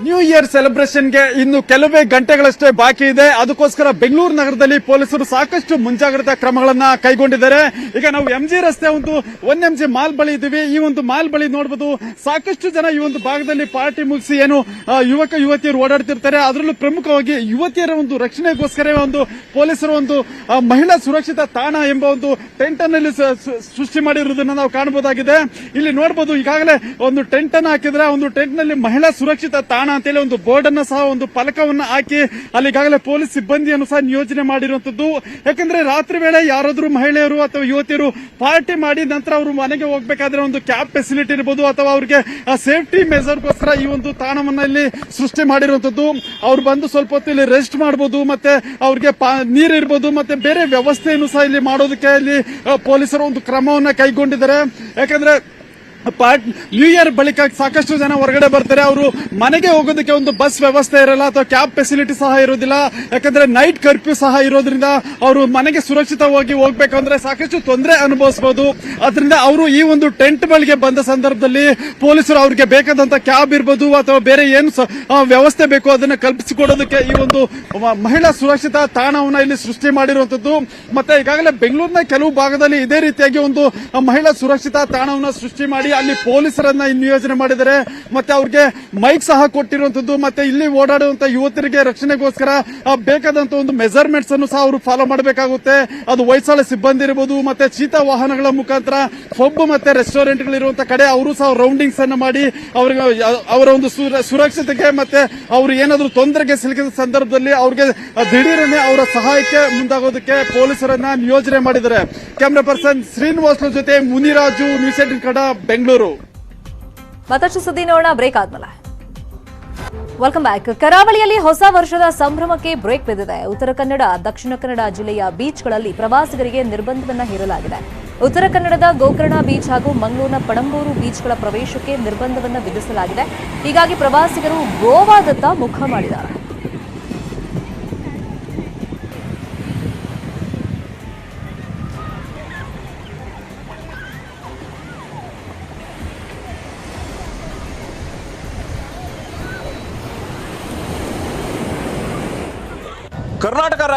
ನ್ಯೂ ಇಯರ್ ಸೆಲೆಬ್ರೇಷನ್ಗೆ ಇನ್ನು ಕೆಲವೇ ಗಂಟೆಗಳಷ್ಟೇ ಬಾಕಿ ಇದೆ. ಅದಕ್ಕೋಸ್ಕರ ಬೆಂಗಳೂರು ನಗರದಲ್ಲಿ ಪೊಲೀಸರು ಸಾಕಷ್ಟು ಮುಂಜಾಗ್ರತಾ ಕ್ರಮಗಳನ್ನ ಕೈಗೊಂಡಿದ್ದಾರೆ. ಈಗ ನಾವು ಎಂ ಜಿ ರಸ್ತೆ ಒಂದು ಒನ್ ಎಂ ಜಿ ಮಾಲ್ ಬಳಿ ಇದ್ದೀವಿ. ಈ ಒಂದು ಮಾಲ್ ಬಳಿ ನೋಡಬಹುದು ಸಾಕಷ್ಟು ಜನ ಈ ಒಂದು ಭಾಗದಲ್ಲಿ ಪಾರ್ಟಿ ಮುಗಿಸಿ ಏನು ಯುವಕ, ಯುವತಿಯರು ಓಡಾಡ್ತಿರ್ತಾರೆ. ಅದರಲ್ಲೂ ಪ್ರಮುಖವಾಗಿ ಯುವತಿಯರ ಒಂದು ರಕ್ಷಣೆಗೋಸ್ಕರ ಒಂದು ಪೊಲೀಸರು ಒಂದು ಮಹಿಳಾ ಸುರಕ್ಷಿತ ತಾಣ ಎಂಬ ಒಂದು ಟೆಂಟ್ ಸ- ಸೃಷ್ಟಿ ಮಾಡಿರುವುದನ್ನು ನಾವು ಕಾಣಬಹುದಾಗಿದೆ. ಇಲ್ಲಿ ನೋಡಬಹುದು ಈಗಾಗಲೇ ಒಂದು ಟೆಂಟ್ ಅನ್ನು ಹಾಕಿದ್ರೆ ಒಂದು ಟೆಂಟ್ನಲ್ಲಿ ಮಹಿಳಾ ಸುರಕ್ಷಿತ ತಾಣ ಅಂತೇಳಿ ಒಂದು ಬೋರ್ಡ್ ಅನ್ನು ಸಹ, ಒಂದು ಫಲಕವನ್ನು ಹಾಕಿ ಅಲ್ಲಿ ಈಗಾಗಲೇ ಪೊಲೀಸ್ ಸಿಬ್ಬಂದಿಯನ್ನು ಸಹ ನಿಯೋಜನೆ ಮಾಡಿರುವಂತದ್ದು ಯಾಕಂದ್ರೆ ರಾತ್ರಿ ವೇಳೆ ಯಾರಾದ್ರೂ ಮಹಿಳೆಯರು ಅಥವಾ ಯುವತಿಯರು ಪಾರ್ಟಿ ಮಾಡಿ ನಂತರ ಅವರು ಮನೆಗೆ ಹೋಗ್ಬೇಕಾದ್ರೆ ಒಂದು ಕ್ಯಾಬ್ ಫೆಸಿಲಿಟಿ ಇರಬಹುದು ಅಥವಾ ಅವರಿಗೆ ಸೇಫ್ಟಿ ಮೆಜರ್ಗೋಸ್ಕರ ಈ ಒಂದು ತಾಣವನ್ನ ಇಲ್ಲಿ ಸೃಷ್ಟಿ ಮಾಡಿರುವಂತದ್ದು ಅವ್ರು ಬಂದು ಸ್ವಲ್ಪ ಹೊತ್ತು ಇಲ್ಲಿ ರೆಸ್ಟ್ ಮಾಡಬಹುದು ಮತ್ತೆ ಅವ್ರಿಗೆ ನೀರು ಇರ್ಬೋದು, ಮತ್ತೆ ಬೇರೆ ವ್ಯವಸ್ಥೆಯನ್ನು ಸಹ ಇಲ್ಲಿ ಮಾಡೋದಕ್ಕೆ ಇಲ್ಲಿ ಪೊಲೀಸರು ಒಂದು ಕ್ರಮವನ್ನ ಕೈಗೊಂಡಿದ್ದಾರೆ. ಯಾಕಂದ್ರೆ ಪಾರ್ಟ್ ನ್ಯೂ ಇಯರ್ ಬಳಿಕ ಸಾಕಷ್ಟು ಜನ ಹೊರಗಡೆ ಬರ್ತಾರೆ. ಅವರು ಮನೆಗೆ ಹೋಗೋದಕ್ಕೆ ಒಂದು ಬಸ್ ವ್ಯವಸ್ಥೆ ಇರಲ್ಲ ಅಥವಾ ಕ್ಯಾಬ್ ಫೆಸಿಲಿಟಿ ಸಹ ಇರೋದಿಲ್ಲ. ಯಾಕಂದ್ರೆ ನೈಟ್ ಕರ್ಫ್ಯೂ ಸಹ ಇರೋದ್ರಿಂದ ಅವರು ಮನೆಗೆ ಸುರಕ್ಷಿತವಾಗಿ ಹೋಗ್ಬೇಕಂದ್ರೆ ಸಾಕಷ್ಟು ತೊಂದರೆ ಅನುಭವಿಸಬಹುದು ಅದರಿಂದ ಅವರು ಈ ಒಂದು ಟೆಂಟ್ ಬಳಿಗೆ ಬಂದ ಸಂದರ್ಭದಲ್ಲಿ ಪೊಲೀಸರು ಅವ್ರಿಗೆ ಬೇಕಾದಂತ ಕ್ಯಾಬ್ ಇರ್ಬೋದು ಅಥವಾ ಬೇರೆ ಏನು ವ್ಯವಸ್ಥೆ ಬೇಕು ಅದನ್ನ ಕಲ್ಪಿಸಿಕೊಡೋದಕ್ಕೆ ಈ ಒಂದು ಮಹಿಳಾ ಸುರಕ್ಷಿತ ತಾಣವನ್ನ ಇಲ್ಲಿ ಸೃಷ್ಟಿ ಮಾಡಿರುವಂತದ್ದು. ಮತ್ತೆ ಈಗಾಗಲೇ ಬೆಂಗಳೂರಿನ ಕೆಲವು ಭಾಗದಲ್ಲಿ ಇದೇ ರೀತಿಯಾಗಿ ಒಂದು ಮಹಿಳಾ ಸುರಕ್ಷಿತ ತಾಣವನ್ನ ಸೃಷ್ಟಿ ಮಾಡಿ ಅಲ್ಲಿ ಪೊಲೀಸರನ್ನ ನಿಯೋಜನೆ ಮಾಡಿದರೆ ಮತ್ತೆ ಅವ್ರಿಗೆ ಮೈಕ್ ಸಹ ಕೊಟ್ಟಿರುವಂತದ್ದು ಮತ್ತೆ ಇಲ್ಲಿ ಓಡಾಡುವಂತ ಯುವತರಿಗೆ ರಕ್ಷಣೆಗೋಸ್ಕರ ಬೇಕಾದಂತ ಒಂದು ಮೆಜರ್ಮೆಂಟ್ಸ್ ಅನ್ನು ಸಹ ಅವರು ಫಾಲೋ ಮಾಡಬೇಕಾಗುತ್ತೆ. ಅದು ವಯಸ್ಸಾಳ ಸಿಬ್ಬಂದಿ ಇರಬಹುದು ಮತ್ತೆ ಚೀತಾ ವಾಹನಗಳ ಮುಖಾಂತರ ಪಬ್ ಮತ್ತೆ ರೆಸ್ಟೋರೆಂಟ್ ಗಳಿರುವಂತ ಕಡೆ ಅವರು ಸಹ ರೌಂಡಿಂಗ್ಸ್ ಅನ್ನು ಮಾಡಿ, ಅವರಿಗೆ ಅವರ ಒಂದು ಸುರ- ಸುರಕ್ಷತೆಗೆ ಮತ್ತೆ ಅವರು ಏನಾದರೂ ತೊಂದರೆಗೆ ಸಿಲುಕಿದ ಸಂದರ್ಭದಲ್ಲಿ ಅವ್ರಿಗೆ ದಿಢೀರನೆ ಅವರ ಸಹಾಯಕ್ಕೆ ಮುಂದಾಗೋದಕ್ಕೆ ಪೊಲೀಸರನ್ನ ನಿಯೋಜನೆ ಮಾಡಿದ್ದಾರೆ. ಕ್ಯಾಮ್ರಾ ಪರ್ಸನ್ ಶ್ರೀನಿವಾಸ್ ಜೊತೆ ಮುನಿರಾಜು, ನ್ಯೂಸ್ ಕನ್ನಡ ಬೆಂಗಳೂರು. ಮತ್ತಷ್ಟು ಸುದ್ದಿ ನೋಡೋಣ ಬ್ರೇಕ್ ಆದ್ಮೇಲೆ. ವೆಲ್ಕಮ್ ಬ್ಯಾಕ್ ಕರಾವಳಿಯಲ್ಲಿ ಹೊಸ ವರ್ಷದ ಸಂಭ್ರಮಕ್ಕೆ ಬ್ರೇಕ್ ಬಿದ್ದಿದೆ. ಉತ್ತರ ಕನ್ನಡ, ದಕ್ಷಿಣ ಕನ್ನಡ ಜಿಲ್ಲೆಯ ಬೀಚ್ಗಳಲ್ಲಿ ಪ್ರವಾಸಿಗರಿಗೆ ನಿರ್ಬಂಧವನ್ನು ಹೇರಲಾಗಿದೆ. ಉತ್ತರ ಕನ್ನಡದ ಗೋಕರ್ಣ ಬೀಚ್ ಹಾಗೂ ಮಂಗಳೂರಿನ ಪಣಂಬೂರು ಬೀಚ್ಗಳ ಪ್ರವೇಶಕ್ಕೆ ನಿರ್ಬಂಧವನ್ನು ವಿಧಿಸಲಾಗಿದೆ. ಹೀಗಾಗಿ ಪ್ರವಾಸಿಗರು ಗೋವಾದತ್ತ ಮುಖ ಮಾಡಿದ್ದಾರೆ.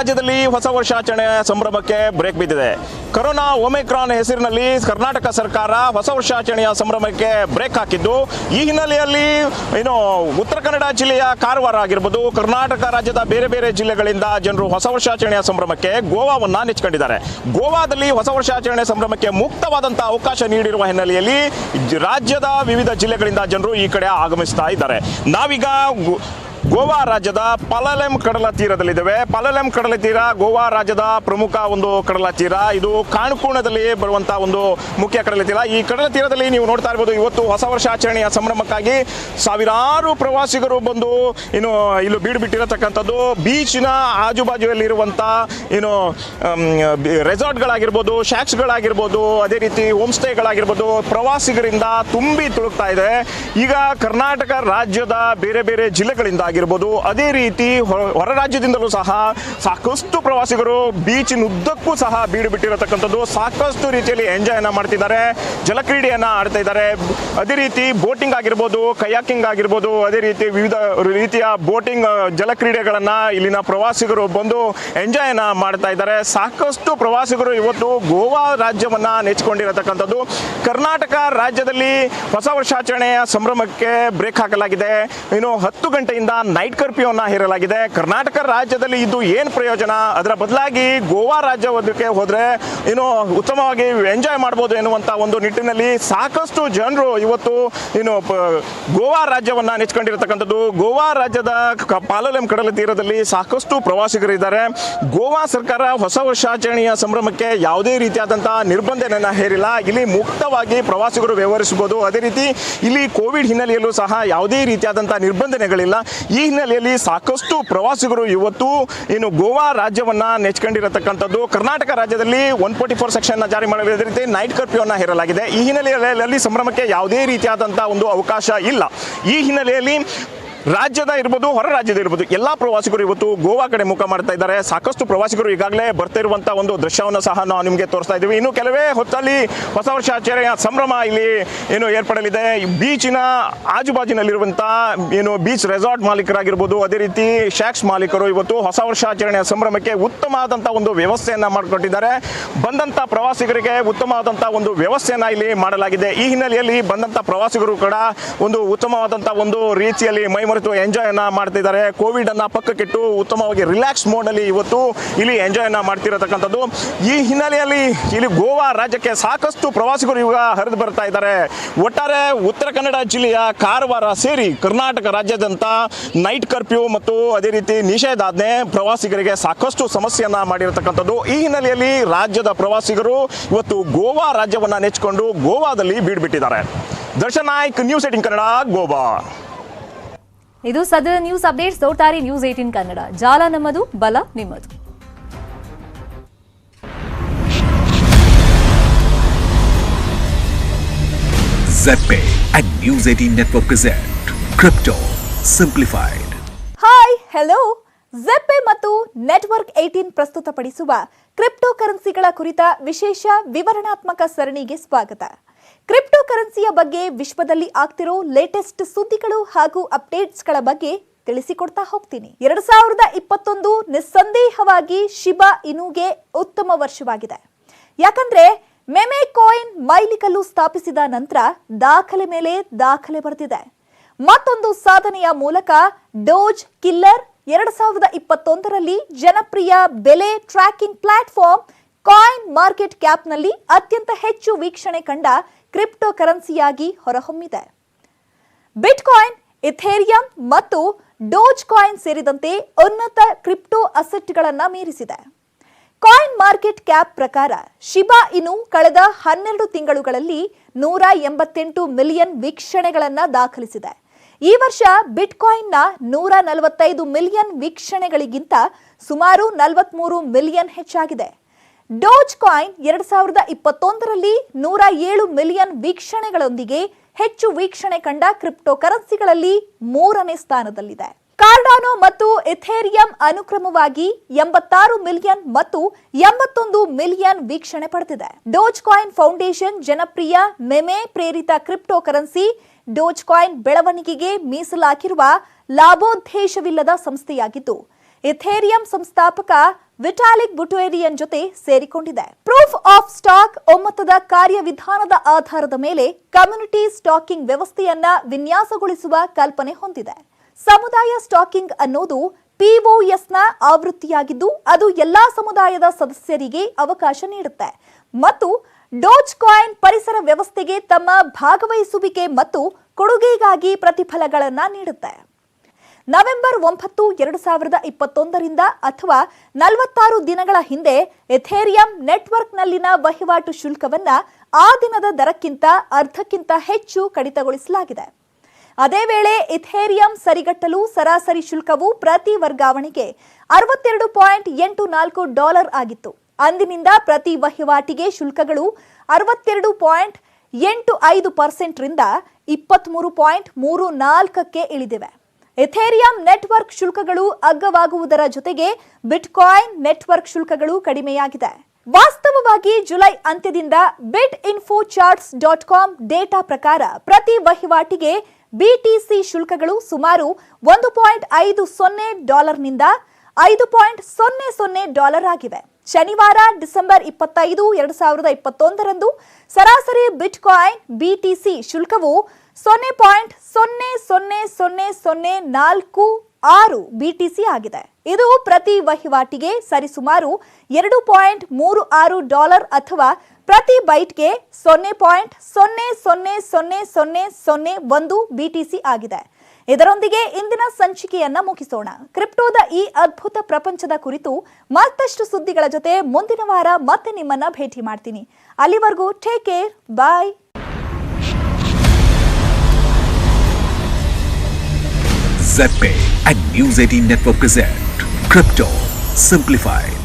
ರಾಜ್ಯದಲ್ಲಿ ಹೊಸ ವರ್ಷಾಚರಣೆ ಸಂಭ್ರಮಕ್ಕೆ ಬ್ರೇಕ್ ಬಿದ್ದಿದೆ. ಕೊರೋನಾ ಒಮಿಕ್ರಾನ್ ಹೆಸರಿನಲ್ಲಿ ಕರ್ನಾಟಕ ಸರ್ಕಾರ ಹೊಸ ವರ್ಷಾಚರಣೆಯ ಸಂಭ್ರಮಕ್ಕೆ ಬ್ರೇಕ್ ಹಾಕಿದ್ದು. ಈ ಹಿನ್ನೆಲೆಯಲ್ಲಿ ಏನು ಉತ್ತರ ಕನ್ನಡ ಜಿಲ್ಲೆಯ ಕಾರವಾರ ಆಗಿರ್ಬೋದು, ಕರ್ನಾಟಕ ರಾಜ್ಯದ ಬೇರೆ ಬೇರೆ ಜಿಲ್ಲೆಗಳಿಂದ ಜನರು ಹೊಸ ವರ್ಷಾಚರಣೆಯ ಸಂಭ್ರಮಕ್ಕೆ ಗೋವಾವನ್ನು ನೆಚ್ಕೊಂಡಿದ್ದಾರೆ. ಗೋವಾದಲ್ಲಿ ಹೊಸ ವರ್ಷಾಚರಣೆ ಸಂಭ್ರಮಕ್ಕೆ ಮುಕ್ತವಾದಂತಹ ಅವಕಾಶ ನೀಡಿರುವ ಹಿನ್ನೆಲೆಯಲ್ಲಿ ರಾಜ್ಯದ ವಿವಿಧ ಜಿಲ್ಲೆಗಳಿಂದ ಜನರು ಈ ಕಡೆ ಆಗಮಿಸ್ತಾ ಇದ್ದಾರೆ. ನಾವೀಗ ಗೋವಾ ರಾಜ್ಯದ ಪಲಲೆಂ ಕಡಲ ತೀರದಲ್ಲಿದ್ದೇವೆ. ಪಲಲೆಂ ಕಡಲ ತೀರ ಗೋವಾ ರಾಜ್ಯದ ಪ್ರಮುಖ ಒಂದು ಕಡಲ ತೀರ. ಇದು ಕಾಣ್ಕೋಣದಲ್ಲಿ ಬರುವಂತಹ ಒಂದು ಮುಖ್ಯ ಕಡಲ ತೀರ. ಈ ಕಡಲ ತೀರದಲ್ಲಿ ನೀವು ನೋಡ್ತಾ ಇರ್ಬೋದು, ಇವತ್ತು ಹೊಸ ವರ್ಷಾಚರಣೆಯ ಸಂಭ್ರಮಕ್ಕಾಗಿ ಸಾವಿರಾರು ಪ್ರವಾಸಿಗರು ಬಂದು ಇನ್ನು ಇಲ್ಲಿ ಬೀಡು ಬಿಟ್ಟಿರತಕ್ಕಂಥದ್ದು ಬೀಚ್ನ ಆಜುಬಾಜುಯಲ್ಲಿರುವಂಥ ಏನು ರೆಸಾರ್ಟ್ಗಳಾಗಿರ್ಬೋದು, ಶಾಕ್ಸ್ಗಳಾಗಿರ್ಬೋದು, ಅದೇ ರೀತಿ ಹೋಮ್ ಸ್ಟೇಗಳಾಗಿರ್ಬೋದು ಪ್ರವಾಸಿಗರಿಂದ ತುಂಬಿ ತುಳುಕ್ತಾ ಇದೆ. ಈಗ ಕರ್ನಾಟಕ ರಾಜ್ಯದ ಬೇರೆ ಬೇರೆ ಜಿಲ್ಲೆಗಳಿಂದ ಆಗಿರ್ಬೋದು. ಅದೇ ರೀತಿ ಹೊರ ರಾಜ್ಯದಿಂದಲೂ ಸಹ ಸಾಕಷ್ಟು ಪ್ರವಾಸಿಗರು ಬೀಚಿನ ಉದ್ದಕ್ಕೂ ಸಹ ಬೀಡು ಬಿಟ್ಟಿರತಕ್ಕಂಥದ್ದು. ಸಾಕಷ್ಟು ರೀತಿಯಲ್ಲಿ ಎಂಜಾಯ್ನ ಮಾಡ್ತಿದ್ದಾರೆ. ಜಲಕ್ರೀಡೆಯನ್ನ ಆಡ್ತಾ ಇದ್ದಾರೆ. ಅದೇ ರೀತಿ ಬೋಟಿಂಗ್ ಆಗಿರ್ಬೋದು, ಕಯಾಕಿಂಗ್ ಆಗಿರ್ಬೋದು, ಅದೇ ರೀತಿ ವಿವಿಧ ರೀತಿಯ ಬೋಟಿಂಗ್ ಜಲಕ್ರೀಡೆಗಳನ್ನ ಇಲ್ಲಿನ ಪ್ರವಾಸಿಗರು ಬಂದು ಎಂಜಾಯ್ನ ಮಾಡ್ತಾ ಇದ್ದಾರೆ. ಸಾಕಷ್ಟು ಪ್ರವಾಸಿಗರು ಇವತ್ತು ಗೋವಾ ರಾಜ್ಯವನ್ನ ನೆಚ್ಚಿಕೊಂಡಿರತಕ್ಕಂಥದ್ದು ಕರ್ನಾಟಕ ರಾಜ್ಯದಲ್ಲಿ ಹೊಸ ವರ್ಷಾಚರಣೆಯ ಸಂಭ್ರಮಕ್ಕೆ ಬ್ರೇಕ್ ಹಾಕಲಾಗಿದೆ. ಇನ್ನು ಹತ್ತು ಗಂಟೆಯಿಂದ ನೈಟ್ ಕರ್ಫ್ಯೂನ ಹೇರಲಾಗಿದೆ. ಕರ್ನಾಟಕ ರಾಜ್ಯದಲ್ಲಿ ಇದು ಏನು ಪ್ರಯೋಜನ? ಅದರ ಬದಲಾಗಿ ಗೋವಾ ರಾಜ್ಯವಕ್ಕೆ ಹೋದ್ರೆ ಏನು ಉತ್ತಮವಾಗಿ ಎಂಜಾಯ್ ಮಾಡ್ಬೋದು ಎನ್ನುವಂತ ಒಂದು ನಿಟ್ಟಿನಲ್ಲಿ ಸಾಕಷ್ಟು ಜನರು ಇವತ್ತು ಪ- ಗೋವಾ ರಾಜ್ಯವನ್ನ ನೆಚ್ಕೊಂಡಿರತಕ್ಕಂಥದ್ದು. ಗೋವಾ ರಾಜ್ಯದ ಪಾಲಲೆಂ ಕಡಲ ತೀರದಲ್ಲಿ ಸಾಕಷ್ಟು ಪ್ರವಾಸಿಗರು ಇದ್ದಾರೆ ಗೋವಾ ಸರ್ಕಾರ ಹೊಸ ವರ್ಷಾಚರಣೆಯ ಸಂಭ್ರಮಕ್ಕೆ ಯಾವುದೇ ರೀತಿಯಾದಂತಹ ನಿರ್ಬಂಧನೆಯನ್ನು ಹೇರಿಲ್ಲ. ಇಲ್ಲಿ ಮುಕ್ತವಾಗಿ ಪ್ರವಾಸಿಗರು ವ್ಯವಹರಿಸಬಹುದು. ಅದೇ ರೀತಿ ಇಲ್ಲಿ ಕೋವಿಡ್ ಹಿನ್ನೆಲೆಯಲ್ಲೂ ಸಹ ಯಾವುದೇ ರೀತಿಯಾದಂತಹ ನಿರ್ಬಂಧನೆಗಳಿಲ್ಲ. ಈ ಹಿನ್ನೆಲೆಯಲ್ಲಿ ಸಾಕಷ್ಟು ಪ್ರವಾಸಿಗರು ಇವತ್ತು ಇನ್ನು ಗೋವಾ ರಾಜ್ಯವನ್ನ ನೆಚ್ಕೊಂಡಿರತಕ್ಕಂಥದ್ದು. ಕರ್ನಾಟಕ ರಾಜ್ಯದಲ್ಲಿ ಒನ್ ಫೋರ್ಟಿ ಫೋರ್ ಸೆಕ್ಷನ್ ಜಾರಿ ಮಾಡಿದ ರೀತಿ ನೈಟ್ ಕರ್ಫ್ಯೂ ಅನ್ನ ಹೇರಲಾಗಿದೆ. ಈ ಹಿನ್ನೆಲೆಯಲ್ಲಿ ಸಂಭ್ರಮಕ್ಕೆ ಯಾವುದೇ ರೀತಿಯಾದಂತಹ ಒಂದು ಅವಕಾಶ ಇಲ್ಲ. ಈ ಹಿನ್ನೆಲೆಯಲ್ಲಿ ರಾಜ್ಯದ ಇರ್ಬೋದು, ಹೊರ ರಾಜ್ಯದ ಇರ್ಬೋದು, ಎಲ್ಲ ಪ್ರವಾಸಿಗರು ಇವತ್ತು ಗೋವಾ ಕಡೆ ಮುಖ ಮಾಡ್ತಾ ಇದ್ದಾರೆ. ಸಾಕಷ್ಟು ಪ್ರವಾಸಿಗರು ಈಗಾಗಲೇ ಬರ್ತಾ ಇರುವಂತ ಒಂದು ದೃಶ್ಯವನ್ನು ಸಹ ನಾವು ನಿಮಗೆ ತೋರಿಸ್ತಾ ಇದ್ದೀವಿ. ಇನ್ನು ಕೆಲವೇ ಹೊತ್ತಲ್ಲಿ ಹೊಸ ವರ್ಷಾಚರಣೆಯ ಸಂಭ್ರಮ ಇಲ್ಲಿ ಏನು ಏರ್ಪಡಲಿದೆ. ಬೀಚಿನ ಆಜುಬಾಜಿನಲ್ಲಿರುವಂಥ ಏನು ಬೀಚ್ ರೆಸಾರ್ಟ್ ಮಾಲೀಕರಾಗಿರ್ಬೋದು, ಅದೇ ರೀತಿ ಶಾಕ್ಸ್ ಮಾಲೀಕರು ಇವತ್ತು ಹೊಸ ವರ್ಷಾಚರಣೆಯ ಸಂಭ್ರಮಕ್ಕೆ ಉತ್ತಮವಾದಂತಹ ಒಂದು ವ್ಯವಸ್ಥೆಯನ್ನ ಮಾಡಿಕೊಟ್ಟಿದ್ದಾರೆ. ಬಂದಂಥ ಪ್ರವಾಸಿಗರಿಗೆ ಉತ್ತಮವಾದಂತಹ ಒಂದು ವ್ಯವಸ್ಥೆಯನ್ನ ಇಲ್ಲಿ ಮಾಡಲಾಗಿದೆ. ಈ ಹಿನ್ನೆಲೆಯಲ್ಲಿ ಬಂದಂಥ ಪ್ರವಾಸಿಗರು ಕೂಡ ಒಂದು ಉತ್ತಮವಾದಂತಹ ಒಂದು ರೀತಿಯಲ್ಲಿ ಮೈಮರೆತು ಎಂಜಾಯ್ ಅನ್ನ ಮಾಡ್ತಿದ್ದಾರೆ ಕೋವಿಡ್ ಅನ್ನ ಪಕ್ಕಕ್ಕಿಟ್ಟು ಉತ್ತಮವಾಗಿ ರಿಲ್ಯಾಕ್ಸ್ ಮೋಡ್ ಅಲ್ಲಿ ಇವತ್ತು ಇಲ್ಲಿ ಎಂಜಾಯ್ ಅನ್ನ ಮಾಡ್ತಿರತಕ್ಕಂಥದ್ದು. ಈ ಹಿನ್ನೆಲೆಯಲ್ಲಿ ಇಲ್ಲಿ ಗೋವಾ ರಾಜ್ಯಕ್ಕೆ ಸಾಕಷ್ಟು ಪ್ರವಾಸಿಗರು ಇವಾಗ ಹರಿದು ಬರ್ತಾ ಇದ್ದಾರೆ. ಒಟ್ಟಾರೆ ಉತ್ತರ ಕನ್ನಡ ಜಿಲ್ಲೆಯ ಕಾರವಾರ ಸೇರಿ ಕರ್ನಾಟಕ ರಾಜ್ಯದಂತ ನೈಟ್ ಕರ್ಫ್ಯೂ ಮತ್ತು ಅದೇ ರೀತಿ ನಿಷೇಧಾಜ್ಞೆ ಪ್ರವಾಸಿಗರಿಗೆ ಸಾಕಷ್ಟು ಸಮಸ್ಯೆಯನ್ನ ಮಾಡಿರತಕ್ಕಂಥದ್ದು. ಈ ಹಿನ್ನೆಲೆಯಲ್ಲಿ ರಾಜ್ಯದ ಪ್ರವಾಸಿಗರು ಇವತ್ತು ಗೋವಾ ರಾಜ್ಯವನ್ನ ನೆಚ್ಚಿಕೊಂಡು ಗೋವಾದಲ್ಲಿ ಬೀಡ್ಬಿಟ್ಟಿದ್ದಾರೆ. Darshan Naik news eighteen Kannada, Goa. ಇದು ಸದ್ಯದ ನ್ಯೂಸ್ ಅಪ್ಡೇಟ್ಸ್. ನೋಡ್ತಾರೆ ನ್ಯೂಸ್ ಏಟೀನ್ ಕನ್ನಡ. ಜಾಲ ನಮ್ಮದು ಬಲ ನಿಮ್ಮದು. Zepe and News 18 Network present Crypto Simplified. Hi hello ZPay ಮತ್ತು ನೆಟ್ವರ್ಕ್ ಏಟೀನ್ ಪ್ರಸ್ತುತಪಡಿಸುವ ಕ್ರಿಪ್ಟೋ ಕರೆನ್ಸಿಗಳ ಕುರಿತ ವಿಶೇಷ ವಿವರಣಾತ್ಮಕ ಸರಣಿಗೆ ಸ್ವಾಗತ. ಕ್ರಿಪ್ಟೋ ಕರೆನ್ಸಿಯ ಬಗ್ಗೆ ವಿಶ್ವದಲ್ಲಿ ಆಗ್ತಿರೋ ಲೇಟೆಸ್ಟ್ ಸುದ್ದಿಗಳು ಹಾಗೂ ಅಪ್ಡೇಟ್ಸ್ಗಳ ಬಗ್ಗೆ ತಿಳಿಸಿಕೊಡ್ತಾ ಹೋಗ್ತೀನಿ. ಎರಡು ಸಾವಿರದ ಇಪ್ಪತ್ತೊಂದು ನಿಸ್ಸಂದೇಹವಾಗಿ ಶಿಬಾ ಇನುಗೆ ಉತ್ತಮ ವರ್ಷವಾಗಿದೆ. ಯಾಕಂದ್ರೆ ಮೆಮೆ ಕಾಯಿನ್ ಮೈಲಿಕಲ್ಲು ಸ್ಥಾಪಿಸಿದ ನಂತರ ದಾಖಲೆ ಮೇಲೆ ದಾಖಲೆ ಬರೆದಿದೆ ಮತ್ತೊಂದು ಸಾಧನೆಯ ಮೂಲಕ ಡೋಜ್ ಕಿಲ್ಲರ್ ಎರಡು ಸಾವಿರದ ಇಪ್ಪತ್ತೊಂದರಲ್ಲಿ ಜನಪ್ರಿಯ ಬೆಲೆ ಟ್ರ್ಯಾಕಿಂಗ್ ಪ್ಲಾಟ್ಫಾರ್ಮ್ ಕಾಯಿನ್ ಮಾರ್ಕೆಟ್ ಕ್ಯಾಪ್ನಲ್ಲಿ ಅತ್ಯಂತ ಹೆಚ್ಚು ವೀಕ್ಷಣೆ ಕಂಡ ಕ್ರಿಪ್ಟೋ ಕರೆನ್ಸಿಯಾಗಿ ಹೊರಹೊಮ್ಮಿದೆ. ಬಿಟ್ಕಾಯಿನ್, ಇಥೇರಿಯಂ ಮತ್ತು ಡೋಜ್ ಕಾಯಿನ್ ಸೇರಿದಂತೆ ಉನ್ನತ ಕ್ರಿಪ್ಟೋ ಅಸೆಟ್ಗಳನ್ನು ಮೀರಿಸಿದೆ. ಕಾಯಿನ್ ಮಾರ್ಕೆಟ್ ಕ್ಯಾಪ್ ಪ್ರಕಾರ ಶಿಬಾ ಇನು ಕಳೆದ ಹನ್ನೆರಡು ತಿಂಗಳುಗಳಲ್ಲಿ ನೂರ ಎಂಬತ್ತೆಂಟು ಮಿಲಿಯನ್ ವೀಕ್ಷಣೆಗಳನ್ನು ದಾಖಲಿಸಿದೆ. ಈ ವರ್ಷ ಬಿಟ್ಕಾಯಿನ್ನ ನೂರ ನಲವತ್ತೈದು ಮಿಲಿಯನ್ ವೀಕ್ಷಣೆಗಳಿಗಿಂತ ಸುಮಾರು ನಲವತ್ಮೂರು ಮಿಲಿಯನ್ ಹೆಚ್ಚಾಗಿದೆ. ಡೋಜ್ ಕಾಯಿನ್ ಎರಡ್ ಸಾವಿರದ ಇಪ್ಪತ್ತೊಂದರಲ್ಲಿ ನೂರ ಏಳು ಮಿಲಿಯನ್ ವೀಕ್ಷಣೆಗಳೊಂದಿಗೆ ಹೆಚ್ಚು ವೀಕ್ಷಣೆ ಕಂಡ ಕ್ರಿಪ್ಟೋ ಕರೆನ್ಸಿಗಳಲ್ಲಿ ಮೂರನೇ ಸ್ಥಾನದಲ್ಲಿದೆ. ಕಾರ್ಡಾನೋ ಮತ್ತು ಎಥೇರಿಯಂ ಅನುಕ್ರಮವಾಗಿ ಎಂಬತ್ತಾರು ಮಿಲಿಯನ್ ಮತ್ತು ಎಂಬತ್ತೊಂದು ಮಿಲಿಯನ್ ವೀಕ್ಷಣೆ ಪಡೆದಿದೆ. ಡೋಜ್ ಕಾಯಿನ್ ಫೌಂಡೇಶನ್ ಜನಪ್ರಿಯ ಮೆಮೆ ಪ್ರೇರಿತ ಕ್ರಿಪ್ಟೋ ಕರೆನ್ಸಿ ಡೋಜ್ ಕಾಯಿನ್ ಬೆಳವಣಿಗೆಗೆ ಮೀಸಲಾಗಿರುವ ಲಾಭೋದ್ದೇಶವಿಲ್ಲದ ಸಂಸ್ಥೆಯಾಗಿದ್ದು ಎಥೇರಿಯಂ ಸಂಸ್ಥಾಪಕ ವಿಟಾಲಿಕ್ ಬುಟೇರಿಯನ್ ಜೊತೆ ಸೇರಿಕೊಂಡಿದೆ. ಪ್ರೂಫ್ ಆಫ್ ಸ್ಟಾಕ್ ಒಮ್ಮತದ ಕಾರ್ಯವಿಧಾನದ ಆಧಾರದ ಮೇಲೆ ಕಮ್ಯುನಿಟಿ ಸ್ಟಾಕಿಂಗ್ ವ್ಯವಸ್ಥೆಯನ್ನ ವಿನ್ಯಾಸಗೊಳಿಸುವ ಕಲ್ಪನೆ ಹೊಂದಿದೆ. ಸಮುದಾಯ ಸ್ಟಾಕಿಂಗ್ ಅನ್ನೋದು ಪಿಒಎಸ್ನ ಆವೃತ್ತಿಯಾಗಿದ್ದು, ಅದು ಎಲ್ಲಾ ಸಮುದಾಯದ ಸದಸ್ಯರಿಗೆ ಅವಕಾಶ ನೀಡುತ್ತೆ. ಮತ್ತು ಡೋಜ್ ಕಾಯಿನ್ ಪರಿಸರ ವ್ಯವಸ್ಥೆಗೆ ತಮ್ಮ ಭಾಗವಹಿಸುವಿಕೆ ಮತ್ತು ಕೊಡುಗೆಗಾಗಿ ಪ್ರತಿಫಲಗಳನ್ನು ನೀಡುತ್ತೆ. ನವೆಂಬರ್ ಒಂಬತ್ತು, ಎರಡು ಸಾವಿರದ ಇಪ್ಪತ್ತೊಂದರಿಂದ ಅಥವಾ ನಲವತ್ತಾರು ದಿನಗಳ ಹಿಂದೆ ಎಥೇರಿಯಂ ನೆಟ್ವರ್ಕ್ನಲ್ಲಿನ ವಹಿವಾಟು ಶುಲ್ಕವನ್ನ ಆ ದಿನದ ದರಕ್ಕಿಂತ ಅರ್ಧಕ್ಕಿಂತ ಹೆಚ್ಚು ಕಡಿತಗೊಳಿಸಲಾಗಿದೆ. ಅದೇ ವೇಳೆ ಇಥೇರಿಯಂ ಸರಿಗಟ್ಟಲು ಸರಾಸರಿ ಶುಲ್ಕವು ಪ್ರತಿ ವರ್ಗಾವಣೆಗೆ ಅರವತ್ತೆರಡು ಪಾಯಿಂಟ್ ಎಂಟು ನಾಲ್ಕು ಡಾಲರ್ ಆಗಿತ್ತು. ಅಂದಿನಿಂದ ಪ್ರತಿ ವಹಿವಾಟಿಗೆ ಶುಲ್ಕಗಳು ಅರವತ್ತೆರಡು ಪಾಯಿಂಟ್ ಎಂಟು ಐದು ಪರ್ಸೆಂಟ್ರಿಂದ ಇಪ್ಪತ್ತ್ಮೂರು ಪಾಯಿಂಟ್ ಮೂರು ನಾಲ್ಕಕ್ಕೆ ಇಳಿದಿವೆ. ಎಥೇರಿಯಂ ನೆಟ್ವರ್ಕ್ ಶುಲ್ಕಗಳು ಅಗ್ಗವಾಗುವುದರ ಜೊತೆಗೆ ಬಿಟ್ಕಾಯಿನ್ ನೆಟ್ವರ್ಕ್ ಶುಲ್ಕಗಳು ಕಡಿಮೆಯಾಗಿದೆ. ವಾಸ್ತವವಾಗಿ July ಅಂತ್ಯದಿಂದ bit info charts dot com data ಪ್ರಕಾರ ಪ್ರತಿ ವಹಿವಾಟಿಗೆ ಬಿಟಿಸಿ ಶುಲ್ಕಗಳು ಸುಮಾರು ಒಂದು ಪಾಯಿಂಟ್ ಐದು ಸೊನ್ನೆ ಡಾಲರ್ನಿಂದ ಐದು ಪಾಯಿಂಟ್ ಸೊನ್ನೆ ಸೊನ್ನೆ ಡಾಲರ್ ಆಗಿವೆ. ಶನಿವಾರ ಡಿಸೆಂಬರ್ ಇಪ್ಪತ್ತೈದು, ಎರಡು ಸಾವಿರದ ಇಪ್ಪತ್ತೊಂದರಂದು ಸರಾಸರಿ ಬಿಟ್ಕಾಯಿನ್, ಬಿಟಿಸಿ ಶುಲ್ಕವು ಸೊನ್ನೆ ಪಾಯಿಂಟ್ ಸೊನ್ನೆ ಸೊನ್ನೆ ಸೊನ್ನೆ ಸೊನ್ನೆ ನಾಲ್ಕು ಆರು ಬಿಟಿಸಿ ಆಗಿದೆ. ಇದು ಪ್ರತಿ ವಹಿವಾಟಿಗೆ ಸರಿಸುಮಾರು ಎರಡು ಪಾಯಿಂಟ್ ಮೂರು ಆರು ಡಾಲರ್ ಅಥವಾ ಪ್ರತಿ ಬೈಟ್ಗೆ ಸೊನ್ನೆ ಪಾಯಿಂಟ್ ಸೊನ್ನೆ ಸೊನ್ನೆ ಸೊನ್ನೆ ಸೊನ್ನೆ ಸೊನ್ನೆ ಒಂದು ಬಿಟಿಸಿ ಆಗಿದೆ. ಇದರೊಂದಿಗೆ ಇಂದಿನ ಸಂಚಿಕೆಯನ್ನ ಮುಗಿಸೋಣ. ಕ್ರಿಪ್ಟೋದ ಈ ಅದ್ಭುತ ಪ್ರಪಂಚದ ಕುರಿತು ಮತ್ತಷ್ಟು ಸುದ್ದಿಗಳ ಜೊತೆ ಮುಂದಿನ ವಾರ ಮತ್ತೆ ನಿಮ್ಮನ್ನ ಭೇಟಿ ಮಾಡ್ತೀನಿ. ಅಲ್ಲಿವರೆಗೂ take care bye ZPay and News 18 Network present Crypto Simplified.